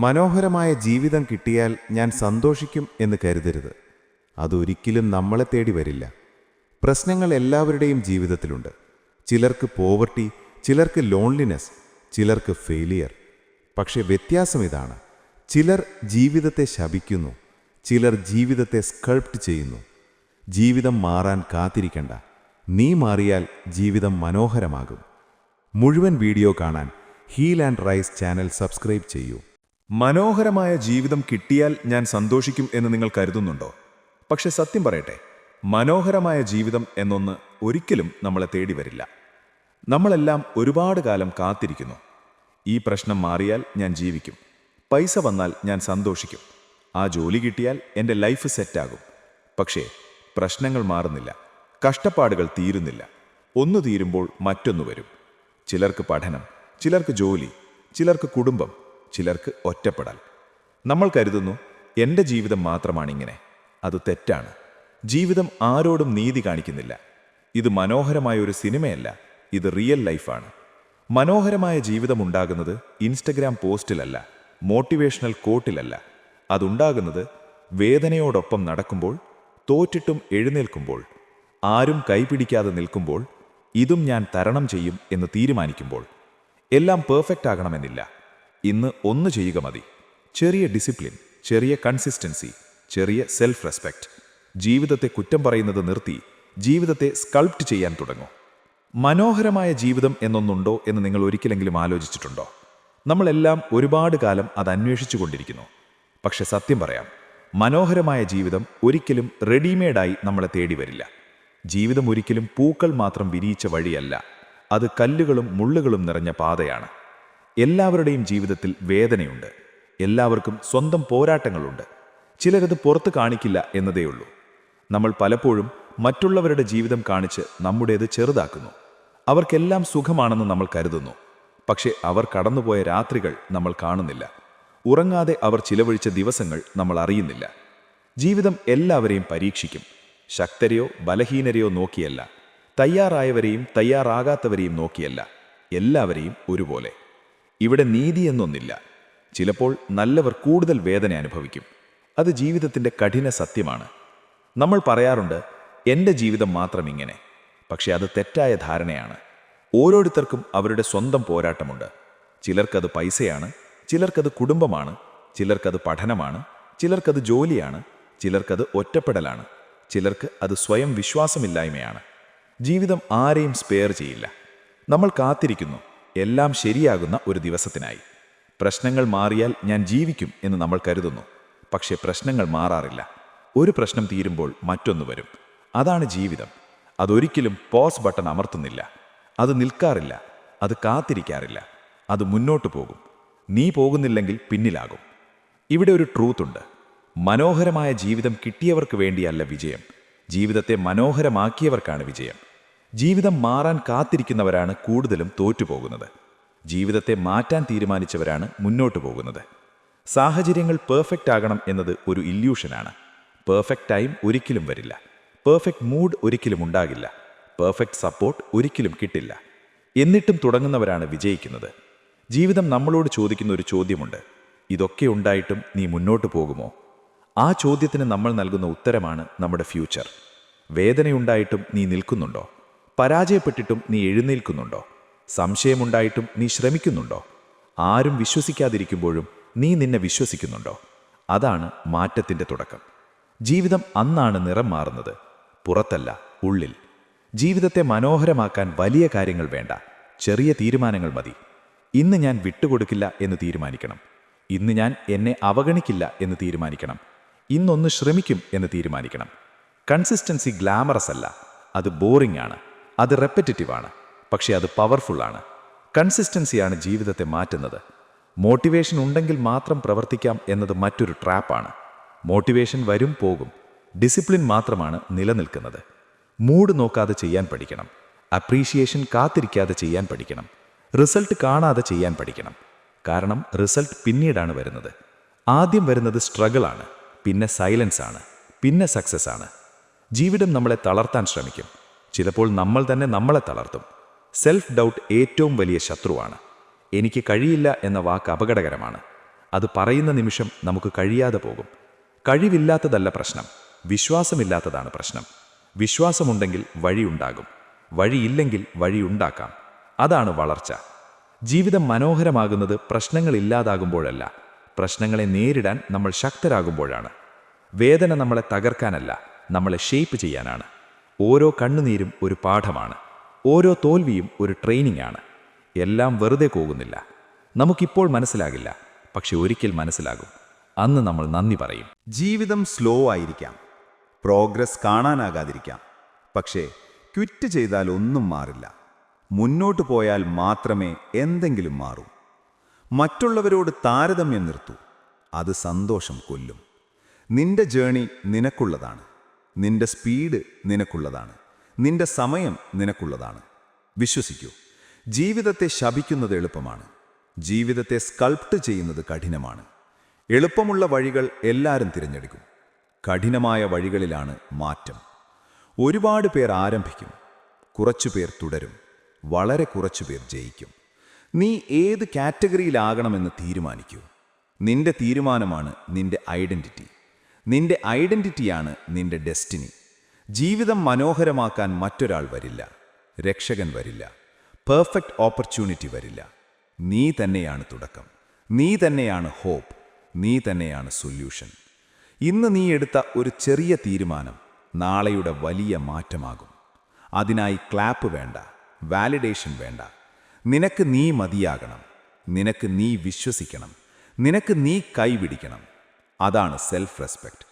മനോഹരമായ ജീവിതം കിട്ടിയാൽ ഞാൻ സന്തോഷിക്കും എന്ന് കരുതരുത്. അതൊരിക്കലും നമ്മളെ തേടി വരില്ല. പ്രശ്നങ്ങൾ എല്ലാവരുടെയും ജീവിതത്തിലുണ്ട്. ചിലർക്ക് പോവർട്ടി ചിലർക്ക് ലോൺലിനെസ് ചിലർക്ക് ഫെയിലിയർ പക്ഷേ വ്യത്യാസം ഇതാണ്. ചിലർ ജീവിതത്തെ ശപിക്കുന്നു. ചിലർ ജീവിതത്തെ സ്കൾപ്റ്റ് ചെയ്യുന്നു. ജീവിതം മാറാൻ കാത്തിരിക്കണ്ട. നീ മാറിയാൽ ജീവിതം മനോഹരമാകും. മുഴുവൻ വീഡിയോ കാണാൻ heal and rise channel subscribe ചെയ്യൂ. മനോഹരമായ ജീവിതം കിട്ടിയാൽ ഞാൻ സന്തോഷിക്കും എന്ന് നിങ്ങൾ കരുതുന്നുണ്ടോ? പക്ഷെ സത്യം പറയട്ടെ മനോഹരമായ ജീവിതം എന്നൊന്ന് ഒരിക്കലും നമ്മളെ തേടി വരില്ല. നമ്മളെല്ലാം ഒരുപാട് കാലം കാത്തിരിക്കുന്നു. ഈ പ്രശ്നം മാറിയാൽ ഞാൻ ജീവിക്കും. പൈസ വന്നാൽ ഞാൻ സന്തോഷിക്കും. ആ ജോലി കിട്ടിയാൽ എന്റെ ലൈഫ് സെറ്റാകും. പക്ഷേ പ്രശ്നങ്ങൾ മാറുന്നില്ല. കഷ്ടപ്പാടുകൾ തീരുന്നില്ല. ഒന്ന് തീരുമ്പോൾ മറ്റൊന്നു വരും. ചിലർക്ക് പഠനം ചിലർക്ക് ജോലി ചിലർക്ക് കുടുംബം ചിലർക്ക് ഒറ്റപ്പെടൽ. നമ്മൾ കരുതുന്നു എന്റെ ജീവിതം മാത്രമാണിങ്ങനെ. അത് തെറ്റാണ്. ജീവിതം ആരോടും നീതി കാണിക്കുന്നില്ല. ഇത് മനോഹരമായ ഒരു സിനിമയല്ല. ഇത് റിയൽ ലൈഫാണ്. മനോഹരമായ ജീവിതം ഉണ്ടാകുന്നത് ഇൻസ്റ്റഗ്രാം പോസ്റ്റിലല്ല. മോട്ടിവേഷണൽ കോട്ടിലല്ല. അതുണ്ടാകുന്നത് വേദനയോടൊപ്പം നടക്കുമ്പോൾ തോറ്റിട്ടും എഴുന്നേൽക്കുമ്പോൾ ആരും കൈപിടിക്കാതെ നിൽക്കുമ്പോൾ ഇതും ഞാൻ തരണം ചെയ്യും എന്ന് തീരുമാനിക്കുമ്പോൾ. എല്ലാം പെർഫെക്റ്റ് ആകണമെന്നില്ല. ഇന്ന് ഒന്ന് ചെയ്യുക മതി. ചെറിയ ഡിസിപ്ലിൻ ചെറിയ കൺസിസ്റ്റൻസി ചെറിയ സെൽഫ് റെസ്പെക്റ്റ് ജീവിതത്തെ കുറ്റം പറയുന്നത് നിർത്തി ജീവിതത്തെ സ്കൾപ്റ്റ് ചെയ്യാൻ തുടങ്ങൂ. മനോഹരമായ ജീവിതം എന്നൊന്നുണ്ടോ എന്ന് നിങ്ങൾ ഒരിക്കലെങ്കിലും ആലോചിച്ചിട്ടുണ്ടോ? നമ്മളെല്ലാം ഒരുപാട് കാലം അത് അന്വേഷിച്ചു കൊണ്ടിരിക്കുന്നു പക്ഷെ സത്യം പറയാം മനോഹരമായ ജീവിതം ഒരിക്കലും റെഡിമെയ്ഡായി നമ്മളെ തേടി വരില്ല. ജീവിതം ഒരിക്കലും പൂക്കൾ മാത്രം വിരിയിച്ച വഴിയല്ല. അത് കല്ലുകളും മുള്ളുകളും നിറഞ്ഞ പാതയാണ്. എല്ലാവരുടെയും ജീവിതത്തിൽ വേദനയുണ്ട്. എല്ലാവർക്കും സ്വന്തം പോരാട്ടങ്ങളുണ്ട്. ചിലരത് പുറത്ത് കാണിക്കില്ല എന്നതേയുള്ളൂ നമ്മൾ പലപ്പോഴും മറ്റുള്ളവരുടെ ജീവിതം കാണിച്ച് നമ്മുടേത് ചെറുതാക്കുന്നു. അവർക്കെല്ലാം സുഖമാണെന്ന് നമ്മൾ കരുതുന്നു. പക്ഷേ അവർ കടന്നുപോയ രാത്രികൾ നമ്മൾ കാണുന്നില്ല. ഉറങ്ങാതെ അവർ ചിലവഴിച്ച ദിവസങ്ങൾ നമ്മൾ അറിയുന്നില്ല. ജീവിതം എല്ലാവരെയും പരീക്ഷിക്കും. ശക്തരെയോ ബലഹീനരെയോ നോക്കിയല്ല. തയ്യാറായവരെയും തയ്യാറാകാത്തവരെയും നോക്കിയല്ല. എല്ലാവരെയും ഒരുപോലെ. ഇവിടെ നീതി എന്നൊന്നില്ല. ചിലപ്പോൾ നല്ലവർ കൂടുതൽ വേദന അനുഭവിക്കും. അത് ജീവിതത്തിന്റെ കഠിന സത്യമാണ്. നമ്മൾ പറയാറുണ്ട് എന്റെ ജീവിതം മാത്രം ഇങ്ങനെ പക്ഷെ അത് തെറ്റായ ധാരണയാണ്. ഓരോരുത്തർക്കും അവരുടെ സ്വന്തം പോരാട്ടമുണ്ട്. ചിലർക്കത് പൈസയാണ് ചിലർക്കത് കുടുംബമാണ് ചിലർക്കത് പഠനമാണ് ചിലർക്കത് ജോലിയാണ് ചിലർക്കത് ഒറ്റപ്പെടലാണ് ചിലർക്ക് അത് സ്വയം വിശ്വാസമില്ലായ്മയാണ്. ജീവിതം ആരെയും സ്പെയർ ചെയ്യില്ല. നമ്മൾ കാത്തിരിക്കുന്നു എല്ലാം ശരിയാകുന്ന ഒരു ദിവസത്തിനായി. പ്രശ്നങ്ങൾ മാറിയാൽ ഞാൻ ജീവിക്കും എന്ന് നമ്മൾ കരുതുന്നു. പക്ഷേ പ്രശ്നങ്ങൾ മാറാറില്ല. ഒരു പ്രശ്നം തീരുമ്പോൾ മറ്റൊന്ന് വരും. അതാണ് ജീവിതം. അതൊരിക്കലും പോസ് ബട്ടൺ അമർത്തുന്നില്ല. അത് നിൽക്കാറില്ല. അത് കാത്തിരിക്കാറില്ല. അത് മുന്നോട്ട് പോകും. നീ പോകുന്നില്ലെങ്കിൽ പിന്നിലാകും. ഇവിടെ ഒരു ട്രൂത്ത് ഉണ്ട്. മനോഹരമായ ജീവിതം കിട്ടിയവർക്ക് വേണ്ടിയല്ല വിജയം. ജീവിതത്തെ മനോഹരമാക്കിയവർക്കാണ് വിജയം. ജീവിതം മാറാൻ കാത്തിരിക്കുന്നവരാണ് കൂടുതലും തോറ്റുപോകുന്നത്. ജീവിതത്തെ മാറ്റാൻ തീരുമാനിച്ചവരാണ് മുന്നോട്ടു പോകുന്നത്. സാഹചര്യങ്ങൾ പെർഫെക്റ്റ് ആകണം എന്നത് ഒരു ഇല്യൂഷനാണ്. പെർഫെക്റ്റ് ടൈം ഒരിക്കലും വരില്ല. പെർഫെക്റ്റ് മൂഡ് ഒരിക്കലും ഉണ്ടാകില്ല. പെർഫെക്റ്റ് സപ്പോർട്ട് ഒരിക്കലും കിട്ടില്ല. എന്നിട്ടും തുടങ്ങുന്നവരാണ് വിജയിക്കുന്നത്. ജീവിതം നമ്മളോട് ചോദിക്കുന്ന ഒരു ചോദ്യമുണ്ട്. ഇതൊക്കെ ഉണ്ടായിട്ടും നീ മുന്നോട്ട് പോകുമോ? ആ ചോദ്യത്തിന് നമ്മൾ നൽകുന്ന ഉത്തരമാണ് നമ്മുടെ ഫ്യൂച്ചർ. വേദനയുണ്ടായിട്ടും നീ നിൽക്കുന്നുണ്ടോ? പരാജയപ്പെട്ടിട്ടും നീ എഴുന്നേൽക്കുന്നുണ്ടോ? സംശയമുണ്ടായിട്ടും നീ ശ്രമിക്കുന്നുണ്ടോ? ആരും വിശ്വസിക്കാതിരിക്കുമ്പോഴും നീ നിന്നെ വിശ്വസിക്കുന്നുണ്ടോ? അതാണ് മാറ്റത്തിന്റെ തുടക്കം. ജീവിതം അന്നാണ് നിറം മാറുന്നത്. പുറത്തല്ല ഉള്ളിൽ. ജീവിതത്തെ മനോഹരമാക്കാൻ വലിയ കാര്യങ്ങൾ വേണ്ട. ചെറിയ തീരുമാനങ്ങൾ മതി. ഇന്ന് ഞാൻ വിട്ടുകൊടുക്കില്ല എന്ന് തീരുമാനിക്കണം. ഇന്ന് ഞാൻ എന്നെ അവഗണിക്കില്ല എന്ന് തീരുമാനിക്കണം. ഇന്നൊന്ന് ശ്രമിക്കും എന്ന് തീരുമാനിക്കണം. കൺസിസ്റ്റൻസി ഗ്ലാമറസ് അല്ല. അത് ബോറിംഗ് ആണ്. അത് റെപ്പറ്റേറ്റീവാണ് പക്ഷേ അത് പവർഫുള്ളാണ് കൺസിസ്റ്റൻസിയാണ് ജീവിതത്തെ മാറ്റുന്നത്. മോട്ടിവേഷൻ ഉണ്ടെങ്കിൽ മാത്രം പ്രവർത്തിക്കാം എന്നത് മറ്റൊരു ട്രാപ്പാണ് മോട്ടിവേഷൻ വരും പോകും. ഡിസിപ്ലിൻ മാത്രമാണ് നിലനിൽക്കുന്നത്. മൂഡ് നോക്കാതെ ചെയ്യാൻ പഠിക്കണം. അപ്രീഷിയേഷൻ കാത്തിരിക്കാതെ ചെയ്യാൻ പഠിക്കണം. റിസൾട്ട് കാണാതെ ചെയ്യാൻ പഠിക്കണം. കാരണം റിസൾട്ട് പിന്നീടാണ് വരുന്നത്. ആദ്യം വരുന്നത് സ്ട്രഗിളാണ് പിന്നെ സൈലൻസ് ആണ് പിന്നെ സക്സസ് ആണ്. ജീവിതം നമ്മളെ തളർത്താൻ ശ്രമിക്കും. ചിലപ്പോൾ നമ്മൾ തന്നെ നമ്മളെ തളർത്തും. സെൽഫ് ഡൗട്ട് ഏറ്റവും വലിയ ശത്രുവാണ്. എനിക്ക് കഴിയില്ല എന്ന വാക്ക് അപകടകരമാണ്. അത് പറയുന്ന നിമിഷം നമുക്ക് കഴിയാതെ പോകും. കഴിവില്ലാത്തതല്ല പ്രശ്നം. വിശ്വാസമില്ലാത്തതാണ് പ്രശ്നം. വിശ്വാസമുണ്ടെങ്കിൽ വഴിയുണ്ടാകും വഴിയില്ലെങ്കിൽ വഴിയുണ്ടാക്കാം അതാണ് വളർച്ച. ജീവിതം മനോഹരമാകുന്നത് പ്രശ്നങ്ങളില്ലാതാകുമ്പോഴല്ല പ്രശ്നങ്ങളെ നേരിടാൻ നമ്മൾ ശക്തരാകുമ്പോഴാണ്. വേദന നമ്മളെ തകർക്കാനല്ല. നമ്മളെ ഷേപ്പ് ചെയ്യാനാണ്. ഓരോ കണ്ണുനീരും ഒരു പാഠമാണ്. ഓരോ തോൽവിയും ഒരു ട്രെയിനിങ് ആണ് എല്ലാം വെറുതെ പോകുന്നില്ല. നമുക്കിപ്പോൾ മനസ്സിലാകില്ല പക്ഷെ ഒരിക്കൽ മനസ്സിലാകും. അന്ന് നമ്മൾ നന്ദി പറയും. ജീവിതം സ്ലോ ആയിരിക്കാം. പ്രോഗ്രസ് കാണാനാകാതിരിക്കാം. പക്ഷേ ക്വിറ്റ് ചെയ്താൽ ഒന്നും മാറില്ല. മുന്നോട്ട് പോയാൽ മാത്രമേ എന്തെങ്കിലും മാറൂ. മറ്റുള്ളവരോട് താരതമ്യം നിർത്തൂ. അത് സന്തോഷം കൊല്ലും. നിന്റെ ജേണി നിനക്കുള്ളതാണ്. നിന്റെ സ്പീഡ് നിനക്കുള്ളതാണ്. നിന്റെ സമയം നിനക്കുള്ളതാണ്. വിശ്വസിക്കൂ ജീവിതത്തെ ശപിക്കുന്നത് എളുപ്പമാണ്. ജീവിതത്തെ സ്കൾപ്റ്റ് ചെയ്യുന്നത് കഠിനമാണ്. എളുപ്പമുള്ള വഴികൾ എല്ലാവരും തിരഞ്ഞെടുക്കും. കഠിനമായ വഴികളിലാണ് മാറ്റം. ഒരുപാട് പേർ ആരംഭിക്കും കുറച്ചു പേർ തുടരും വളരെ കുറച്ചു പേർ ജയിക്കും. നീ ഏത് കാറ്റഗറിയിലാകണമെന്ന് തീരുമാനിക്കൂ. നിന്റെ തീരുമാനമാണ് നിന്റെ ഐഡന്റിറ്റി നിന്റെ ഐഡന്റിറ്റിയാണ് നിന്റെ ഡെസ്റ്റിനി. ജീവിതം മനോഹരമാക്കാൻ മറ്റൊരാൾ വരില്ല. രക്ഷകൻ വരില്ല. പെർഫെക്റ്റ് ഓപ്പർച്യൂണിറ്റി വരില്ല. നീ തന്നെയാണ് തുടക്കം. നീ തന്നെയാണ് ഹോപ്പ്. നീ തന്നെയാണ് സൊല്യൂഷൻ. ഇന്ന് നീ എടുത്ത ഒരു ചെറിയ തീരുമാനം നാളെയുടെ വലിയ മാറ്റമാകും. അതിനായി ക്ലാപ്പ് വേണ്ട വാലിഡേഷൻ വേണ്ട. നിനക്ക് നീ മതിയാകണം. നിനക്ക് നീ വിശ്വസിക്കണം. നിനക്ക് നീ കൈപിടിക്കണം. അതാണ് സെൽഫ് റെസ്പെക്റ്റ്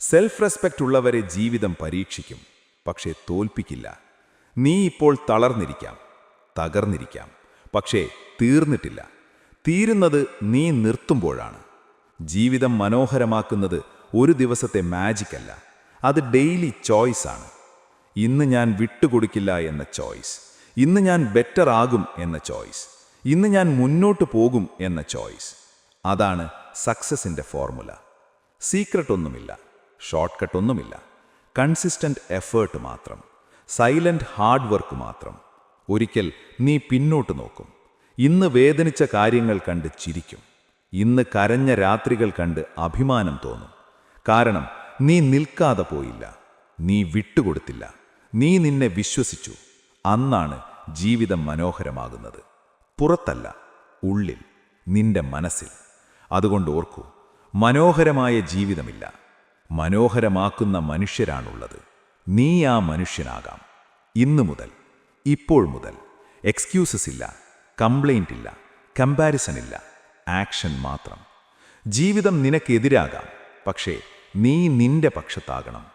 സെൽഫ് റെസ്പെക്റ്റ് ഉള്ളവരെ ജീവിതം പരീക്ഷിക്കും പക്ഷേ തോൽപ്പിക്കില്ല. നീ ഇപ്പോൾ തളർന്നിരിക്കാം തകർന്നിരിക്കാം പക്ഷേ തീർന്നിട്ടില്ല. തീരുന്നത് നീ നിർത്തുമ്പോഴാണ്. ജീവിതം മനോഹരമാക്കുന്നത് ഒരു ദിവസത്തെ മാജിക്കല്ല അത് ഡെയിലി ചോയ്സാണ് ഇന്ന് ഞാൻ വിട്ടുകൊടുക്കില്ല എന്ന ചോയ്സ് ഇന്ന് ഞാൻ ബെറ്റർ ആകും എന്ന ചോയ്സ് ഇന്ന് ഞാൻ മുന്നോട്ട് പോകും എന്ന ചോയ്സ് അതാണ് സക്സസിന്റെ ഫോർമുല സീക്രട്ട് ഒന്നുമില്ല ഷോർട്ട് കട്ട് ഒന്നുമില്ല കൺസിസ്റ്റന്റ് എഫേർട്ട് മാത്രം സൈലന്റ് ഹാർഡ് വർക്ക് മാത്രം. ഒരിക്കൽ നീ പിന്നോട്ട് നോക്കും. ഇന്ന് വേദനിച്ച കാര്യങ്ങൾ കണ്ട് ചിരിക്കും. ഇന്ന് കരഞ്ഞ രാത്രികൾ കണ്ട് അഭിമാനം തോന്നും. കാരണം നീ നിൽക്കാതെ പോയില്ല. നീ വിട്ടുകൊടുത്തില്ല. നീ നിന്നെ വിശ്വസിച്ചു. അന്നാണ് ജീവിതം മനോഹരമാകുന്നത്. പുറത്തല്ല ഉള്ളിൽ നിന്റെ മനസ്സിൽ. അതുകൊണ്ട് ഓർക്കൂ മനോഹരമായ ജീവിതമില്ല. മനോഹരമാക്കുന്ന മനുഷ്യരാണുള്ളത്. നീ ആ മനുഷ്യനാകാം. ഇന്നു മുതൽ ഇപ്പോൾ മുതൽ എക്സ്ക്യൂസസ് ഇല്ല കംപ്ലൈന്റ് ഇല്ല കമ്പാരിസൺ ഇല്ല ആക്ഷൻ മാത്രം. ജീവിതം നിനക്കെതിരാകാം പക്ഷേ നീ നിന്റെ പക്ഷത്താകണം.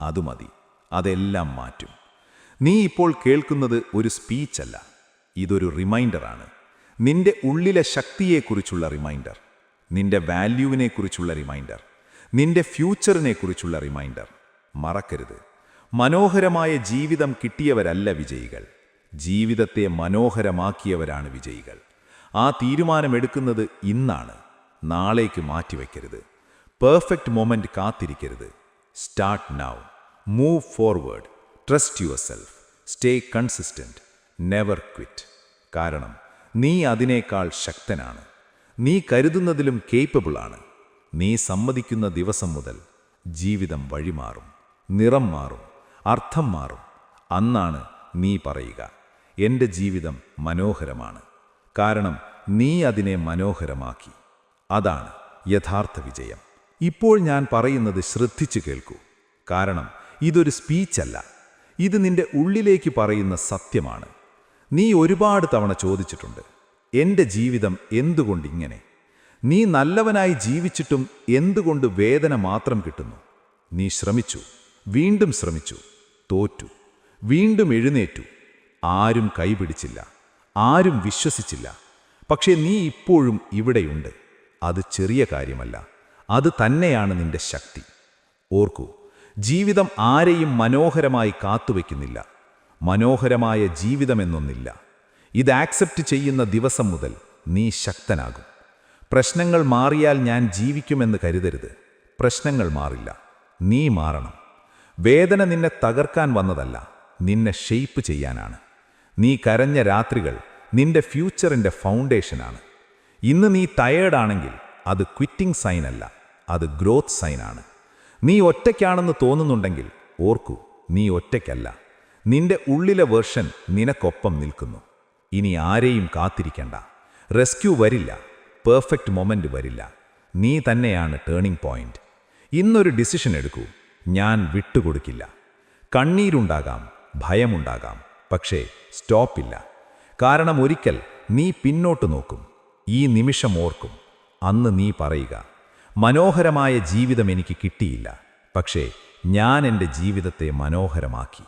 അത് മതി അതെല്ലാം മാറ്റും. നീ ഇപ്പോൾ കേൾക്കുന്നത് ഒരു സ്പീച്ചല്ല ഇതൊരു റിമൈൻഡറാണ് നിന്റെ ഉള്ളിലെ ശക്തിയെക്കുറിച്ചുള്ള റിമൈൻഡർ നിന്റെ വാല്യൂവിനെക്കുറിച്ചുള്ള റിമൈൻഡർ നിന്റെ ഫ്യൂച്ചറിനെക്കുറിച്ചുള്ള റിമൈൻഡർ. മറക്കരുത്. മനോഹരമായ ജീവിതം കിട്ടിയവരല്ല വിജയികൾ. ജീവിതത്തെ മനോഹരമാക്കിയവരാണ് വിജയികൾ. ആ തീരുമാനമെടുക്കുന്നത് ഇന്നാണ്. നാളേക്ക് മാറ്റിവെക്കരുത്. Perfect moment കാത്തിരിക്കരുത്. Start now. Move forward. Trust yourself stay consistent never quit. കാരണം നീ അതിനേക്കാൾ ശക്തനാണ്. നീ കരുതുന്നതിലും കേപ്പബിളാണ് നീ സമ്മതിക്കുന്ന ദിവസം മുതൽ ജീവിതം വഴിമാറും നിറം മാറും അർത്ഥം മാറും. അന്നാണ് നീ പറയുക എന്റെ ജീവിതം മനോഹരമാണ്. കാരണം നീ അതിനെ മനോഹരമാക്കി. അതാണ് യഥാർത്ഥ വിജയം. ഇപ്പോൾ ഞാൻ പറയുന്നത് ശ്രദ്ധിച്ചു കേൾക്കൂ. കാരണം ഇതൊരു സ്പീച്ചല്ല ഇത് നിന്റെ ഉള്ളിലേക്ക് പറയുന്ന സത്യമാണ്. നീ ഒരുപാട് തവണ ചോദിച്ചിട്ടുണ്ട്. എന്റെ ജീവിതം എന്തുകൊണ്ടിങ്ങനെ? നീ നല്ലവനായി ജീവിച്ചിട്ടും എന്തുകൊണ്ട് വേദന മാത്രം കിട്ടുന്നു? നീ ശ്രമിച്ചു വീണ്ടും ശ്രമിച്ചു തോറ്റു വീണ്ടും എഴുന്നേറ്റു. ആരും കൈപിടിച്ചില്ല ആരും വിശ്വസിച്ചില്ല. പക്ഷേ നീ ഇപ്പോഴും ഇവിടെയുണ്ട്. അത് ചെറിയ കാര്യമല്ല അത് തന്നെയാണ് നിന്റെ ശക്തി. ഓർക്കൂ ജീവിതം ആരെയും മനോഹരമായി കാത്തുവെക്കുന്നില്ല. മനോഹരമായ ജീവിതമെന്നൊന്നില്ല ഇത് ആക്സെപ്റ്റ് ചെയ്യുന്ന ദിവസം മുതൽ നീ ശക്തനാകും. പ്രശ്നങ്ങൾ മാറിയാൽ ഞാൻ ജീവിക്കുമെന്ന് കരുതരുത്. പ്രശ്നങ്ങൾ മാറില്ല. നീ മാറണം. വേദന നിന്നെ തകർക്കാൻ വന്നതല്ല നിന്നെ ഷെയ്പ്പ് ചെയ്യാനാണ്. നീ കരഞ്ഞ രാത്രികൾ നിന്റെ ഫ്യൂച്ചറിന്റെ ഫൗണ്ടേഷനാണ് ഇന്ന് നീ ടയേർഡാണെങ്കിൽ അത് ക്വിറ്റിംഗ് സൈനല്ല അത് ഗ്രോത്ത് സൈനാണ് നീ ഒറ്റയ്ക്കാണെന്ന് തോന്നുന്നുണ്ടെങ്കിൽ ഓർക്കൂ നീ ഒറ്റയ്ക്കല്ല. നിന്റെ ഉള്ളിലെ വേർഷൻ നിനക്കൊപ്പം നിൽക്കുന്നു. ഇനി ആരെയും കാത്തിരിക്കണ്ട. റെസ്ക്യൂ വരില്ല. പെർഫെക്റ്റ് മൊമെന്റ് വരില്ല. നീ തന്നെയാണ് ടേണിംഗ് പോയിന്റ് ഇന്നൊരു ഡിസിഷൻ എടുക്കൂ. ഞാൻ വിട്ടുകൊടുക്കില്ല. കണ്ണീരുണ്ടാകാം. ഭയമുണ്ടാകാം. പക്ഷേ സ്റ്റോപ്പില്ല കാരണം ഒരിക്കൽ നീ പിന്നോട്ട് നോക്കും. ഈ നിമിഷം ഓർക്കും. അന്ന് നീ പറയുക മനോഹരമായ ജീവിതം എനിക്ക് കിട്ടിയില്ല. പക്ഷേ ഞാൻ എന്റെ ജീവിതത്തെ മനോഹരമാക്കി.